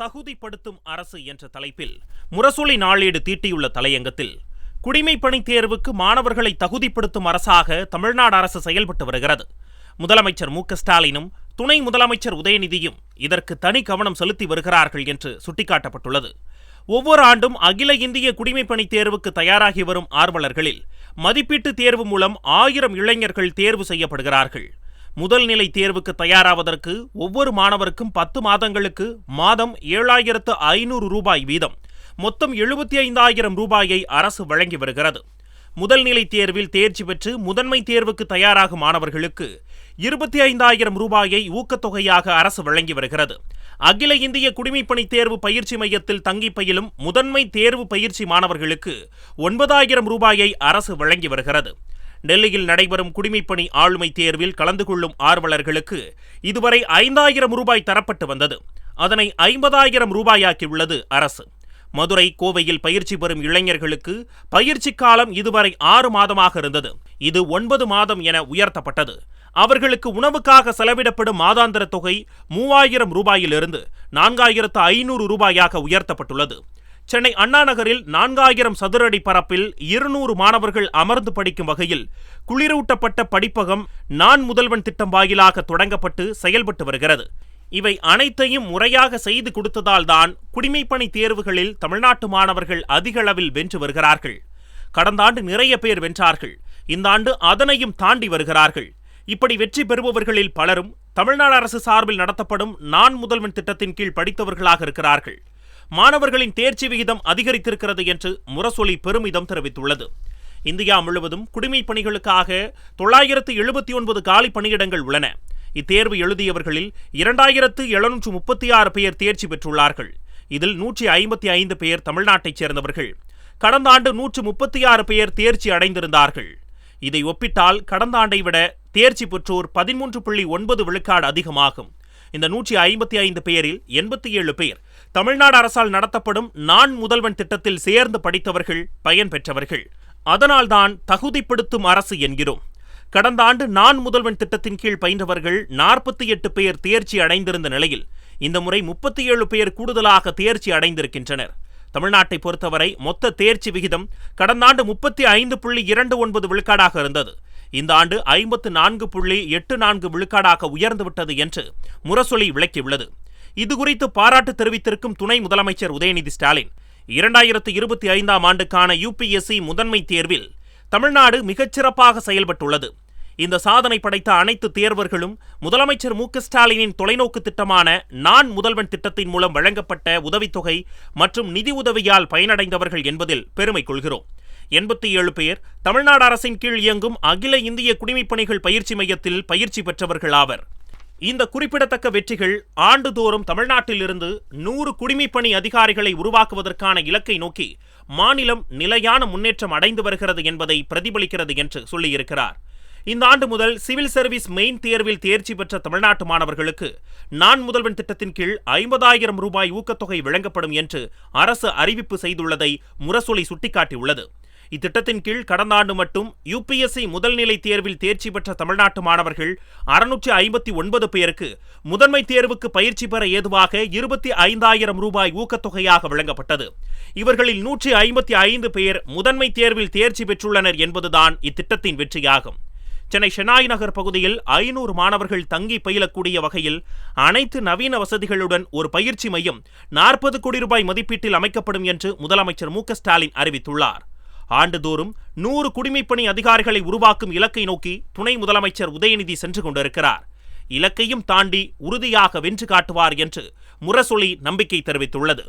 தகுதிப்படுத்தும் அரசு என்ற தலைப்பில் முரசொலி நாளேடு தீட்டியுள்ள தலையங்கத்தில் குடிமைப்பணி தேர்வுக்கு மாணவர்களை தகுதிப்படுத்தும் அரசாக தமிழ்நாடு அரசு செயல்பட்டு வருகிறது. முதலமைச்சர் மு ஸ்டாலினும் துணை முதலமைச்சர் உதயநிதியும் இதற்கு தனி கவனம் செலுத்தி வருகிறார்கள் என்று சுட்டிக்காட்டப்பட்டுள்ளது. ஒவ்வொரு ஆண்டும் அகில இந்திய குடிமைப்பணி தேர்வுக்கு தயாராகி வரும் ஆர்வலர்களில் மதிப்பீட்டு தேர்வு மூலம் ஆயிரம் இளைஞர்கள் தேர்வு செய்யப்படுகிறார்கள். முதல் நிலை தேர்வுக்கு தயாராவதற்கு ஒவ்வொரு மாணவருக்கும் பத்து மாதங்களுக்கு மாதம் ஏழாயிரத்து ஐநூறு ரூபாய் வீதம். மொத்தம் எழுபத்தி ஐந்தாயிரம் ரூபாயை அரசு வழங்கி வருகிறது. முதல் நிலை தேர்வில் தேர்ச்சி பெற்று முதன்மை தேர்வுக்கு தயாராகும் மாணவர்களுக்கு இருபத்தி ஐந்தாயிரம் ரூபாயை ஊக்கத்தொகையாக அரசு வழங்கி வருகிறது. அகில இந்திய குடிமைப்பணி தேர்வு பயிற்சி மையத்தில் தங்கி பயிலும் முதன்மை தேர்வு பயிற்சி மாணவர்களுக்கு ஒன்பதாயிரம் ரூபாயை அரசு வழங்கி வருகிறது. டெல்லியில் நடைபெறும் குடிமைப்பணி ஆளுமை தேர்வில் கலந்து கொள்ளும் ஆர்வலர்களுக்கு இதுவரை ஐந்தாயிரம் ரூபாய் தரப்பட்டு வந்தது. அதனை ஐம்பதாயிரம் ரூபாயாக்கியுள்ளது அரசு. மதுரை கோவையில் பயிற்சி பெறும் இளைஞர்களுக்கு பயிற்சி காலம் இதுவரை ஆறு மாதமாக இருந்தது. இது ஒன்பது மாதம் என உயர்த்தப்பட்டது. அவர்களுக்கு உணவுக்காக செலவிடப்படும் மாதாந்திர தொகை மூவாயிரம் ரூபாயிலிருந்து நான்காயிரத்து ஐநூறு ரூபாயாக உயர்த்தப்பட்டுள்ளது. சென்னை அண்ணா நகரில் நான்காயிரம் சதுரடி பரப்பில் இருநூறு மாணவர்கள் அமர்ந்து படிக்கும் வகையில் குளிரூட்டப்பட்ட படிப்பகம் நான் முதல்வன் திட்டம் வாயிலாக தொடங்கப்பட்டு செயல்பட்டு வருகிறது. இவை அனைத்தையும் முறையாக செய்து கொடுத்ததால் தான் குடிமைப்பணி தேர்வுகளில் தமிழ்நாட்டு மாணவர்கள் அதிக அளவில் வென்று வருகிறார்கள். கடந்த ஆண்டு நிறைய பேர் வென்றார்கள். இந்த ஆண்டு அதனையும் தாண்டி வருகிறார்கள். இப்படி வெற்றி பெறுபவர்களில் பலரும் தமிழ்நாடு அரசு சார்பில் நடத்தப்படும் நான் முதல்வன் திட்டத்தின் கீழ் படித்தவர்களாக இருக்கிறார்கள். மாணவர்களின் தேர்ச்சி விகிதம் அதிகரித்திருக்கிறது என்று முரசொலி பெருமிதம் தெரிவித்துள்ளது. இந்தியா முழுவதும் குடிமைப் பணிகளுக்காக தொள்ளாயிரத்து எழுபத்தி ஒன்பது காலி பணியிடங்கள் உள்ளன. இத்தேர்வு எழுதியவர்களில் இரண்டாயிரத்து எழுநூற்று முப்பத்தி ஆறு பேர் தேர்ச்சி பெற்றுள்ளார்கள். இதில் நூற்றி ஐம்பத்தி ஐந்து பேர் தமிழ்நாட்டைச் சேர்ந்தவர்கள். கடந்த ஆண்டு நூற்று முப்பத்தி ஆறு பேர் தேர்ச்சி அடைந்திருந்தார்கள். இதை ஒப்பிட்டால் கடந்த ஆண்டை விட தேர்ச்சி பெற்றோர் பதிமூன்று புள்ளி ஒன்பது விழுக்காடு அதிகமாகும். இந்த நூற்றி ஐம்பத்தி ஐந்து பேரில் எண்பத்தி ஏழு பேர் தமிழ்நாடு அரசால் நடத்தப்படும் நான் முதல்வன் திட்டத்தில் சேர்ந்து படித்தவர்கள் பயன்பெற்றவர்கள் அதனால்தான் தகுதிப்படுத்தும் அரசு என்கிறோம். கடந்த ஆண்டு நான் முதல்வன் திட்டத்தின் கீழ் பயின்றவர்கள் நாற்பத்தி எட்டு பேர் தேர்ச்சி அடைந்திருந்த நிலையில் இந்த முறை முப்பத்தி ஏழு பேர் கூடுதலாக தேர்ச்சி அடைந்திருக்கின்றனர். தமிழ்நாட்டை பொறுத்தவரை மொத்த தேர்ச்சி விகிதம் கடந்த ஆண்டு முப்பத்தி ஐந்து புள்ளி இரண்டு ஒன்பது விழுக்காடாக இருந்தது. இந்த ஆண்டு ஐம்பத்து நான்கு புள்ளி எட்டு நான்கு விழுக்காடாக உயர்ந்துவிட்டது என்று முரசொலி விளக்கியுள்ளது. இதுகுறித்து பாராட்டு தெரிவித்திருக்கும் துணை முதலமைச்சர் உதயநிதி ஸ்டாலின். இரண்டாயிரத்து இருபத்தி ஐந்தாம் ஆண்டுக்கான யுபிஎஸ்சி முதன்மை தேர்வில் தமிழ்நாடு மிகச்சிறப்பாக செயல்பட்டுள்ளது. இந்த சாதனை படைத்த அனைத்து தேர்வர்களும் முதலமைச்சர் மு ஸ்டாலினின் தொலைநோக்கு திட்டமான நான் முதல்வன் திட்டத்தின் மூலம் வழங்கப்பட்ட உதவித்தொகை மற்றும் நிதி உதவியால் பயனடைந்தவர்கள் என்பதில் பெருமை கொள்கிறோம். எண்பத்தி ஏழு பேர் தமிழ்நாடு அரசின் கீழ் இயங்கும் அகில இந்திய குடிமைப்பணிகள் பயிற்சி மையத்தில் பயிற்சி பெற்றவர்கள் ஆவர். இந்த குறிப்பிடத்தக்க வெற்றிகள் ஆண்டுதோறும் தமிழ்நாட்டிலிருந்து நூறு குடிமைப்பணி அதிகாரிகளை உருவாக்குவதற்கான இலக்கை நோக்கி மாநிலம் நிலையான முன்னேற்றம் அடைந்து வருகிறது என்பதை பிரதிபலிக்கிறது என்று சொல்லியிருக்கிறார். இந்த ஆண்டு முதல் சிவில் சர்வீஸ் மெயின் தேர்வில் தேர்ச்சி பெற்ற தமிழ்நாட்டு மாணவர்களுக்கு நான் முதல்வன் திட்டத்தின் கீழ் ஐம்பதாயிரம் ரூபாய் ஊக்கத்தொகை வழங்கப்படும் என்று அரசு அறிவிப்பு செய்துள்ளதை முரசொலி சுட்டிக்காட்டியுள்ளது. இத்திட்டத்தின் கீழ் கடந்த ஆண்டு மட்டும் யுபிஎஸ்சி முதல்நிலை தேர்வில் தேர்ச்சி பெற்ற தமிழ்நாட்டு மாணவர்கள் அறுநூற்றி ஐம்பத்தி ஒன்பது பேருக்கு முதன்மை தேர்வுக்கு பயிற்சி பெற ஏதுவாக இருபத்தி ஐந்தாயிரம் ரூபாய் ஊக்கத்தொகையாக வழங்கப்பட்டது. இவர்களில் நூற்றி ஐம்பத்தி ஐந்து பேர் முதன்மை தேர்வில் தேர்ச்சி பெற்றுள்ளனர் என்பதுதான் இத்திட்டத்தின் வெற்றியாகும். சென்னை ஷெனாய் நகர் பகுதியில் ஐநூறு மாணவர்கள் தங்கி பயிலக்கூடிய வகையில் அனைத்து நவீன வசதிகளுடன் ஒரு பயிற்சி மையம் நாற்பது கோடி ரூபாய் மதிப்பீட்டில் அமைக்கப்படும் என்று முதலமைச்சர் மு ஸ்டாலின் அறிவித்துள்ளார். ஆண்டுதோறும் நூறு குடிமைப்பணி அதிகாரிகளை உருவாக்கும் இலக்கை நோக்கி துணை முதலமைச்சர் உதயநிதி சென்று கொண்டிருக்கிறார். இலக்கையும் தாண்டி உறுதியாக வென்று காட்டுவார் என்று முரசொலி நம்பிக்கை தெரிவித்துள்ளது.